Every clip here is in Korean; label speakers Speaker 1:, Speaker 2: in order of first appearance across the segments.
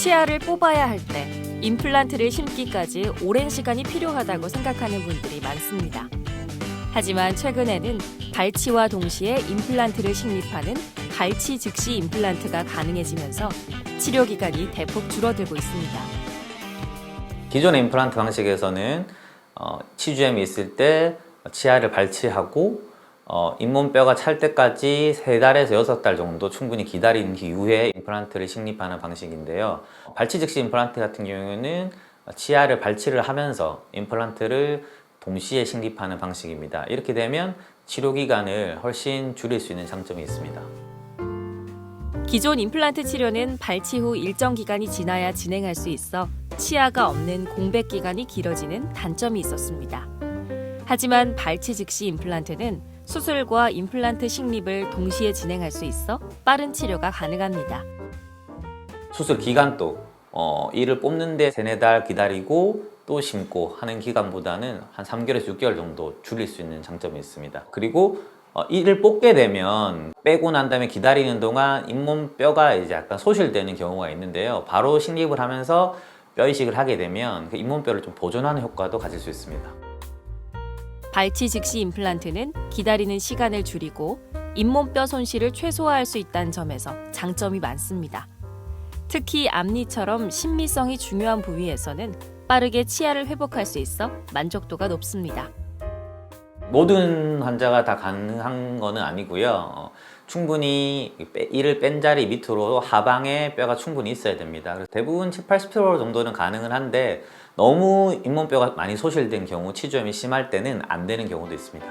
Speaker 1: 치아를 뽑아야 할 때 임플란트를 심기까지 오랜 시간이 필요하다고 생각하는 분들이 많습니다. 하지만 최근에는 발치와 동시에 임플란트를 식립하는 발치 즉시 임플란트가 가능해지면서 치료 기간이 대폭 줄어들고 있습니다.
Speaker 2: 기존의 임플란트 방식에서는 어, 치주염이 있을 때 치아를 발치하고 어, 잇몸뼈가 찰 때까지 세 달에서 여섯 달 정도 충분히 기다린 이후에 임플란트를 식립하는 방식인데요. 발치 즉시 임플란트 같은 경우에는 치아를 발치를 하면서 임플란트를 동시에 식립하는 방식입니다. 이렇게 되면 치료 기간을 훨씬 줄일 수 있는 장점이 있습니다.
Speaker 1: 기존 임플란트 치료는 발치 후 일정 기간이 지나야 진행할 수 있어 치아가 없는 공백 기간이 길어지는 단점이 있었습니다. 하지만 발치 즉시 임플란트는 수술과 임플란트 식립을 동시에 진행할 수 있어 빠른 치료가 가능합니다.
Speaker 2: 수술 기간도 어, 이를 뽑는데 세네 달 기다리고 또 심고 하는 기간보다는 한 3개월에서 6개월 정도 줄일 수 있는 장점이 있습니다. 그리고 어, 이를 뽑게 되면 빼고 난 다음에 기다리는 동안 잇몸뼈가 이제 약간 소실되는 경우가 있는데요. 바로 식립을 하면서 뼈 이식을 하게 되면 그 잇몸뼈를 좀 보존하는 효과도 가질 수 있습니다.
Speaker 1: 발치 즉시 임플란트는 기다리는 시간을 줄이고 잇몸뼈 손실을 최소화할 수 있다는 점에서 장점이 많습니다. 특히 앞니처럼 신미성이 중요한 부위에서는 빠르게 치아를 회복할 수 있어 만족도가 높습니다.
Speaker 2: 모든 환자가 다 가능한 거는 아니고요. 어, 충분히 빼- 이를 뺀 자리 밑으로 하방에 뼈가 충분히 있어야 됩니다. 그래서 대부분 7, 80% 정도는 가능은 한데 너무 잇몸뼈가 많이 소실된 경우, 치주염이 심할 때는 안 되는 경우도 있습니다.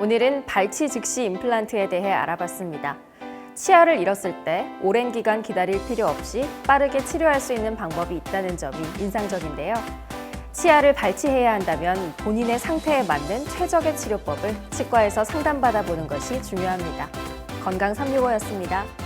Speaker 1: 오늘은 발치 즉시 임플란트에 대해 알아봤습니다. 치아를 잃었을 때 오랜 기간 기다릴 필요 없이 빠르게 치료할 수 있는 방법이 있다는 점이 인상적인데요. 치아를 발치해야 한다면 본인의 상태에 맞는 최적의 치료법을 치과에서 상담받아 보는 것이 중요합니다. 건강 365였습니다.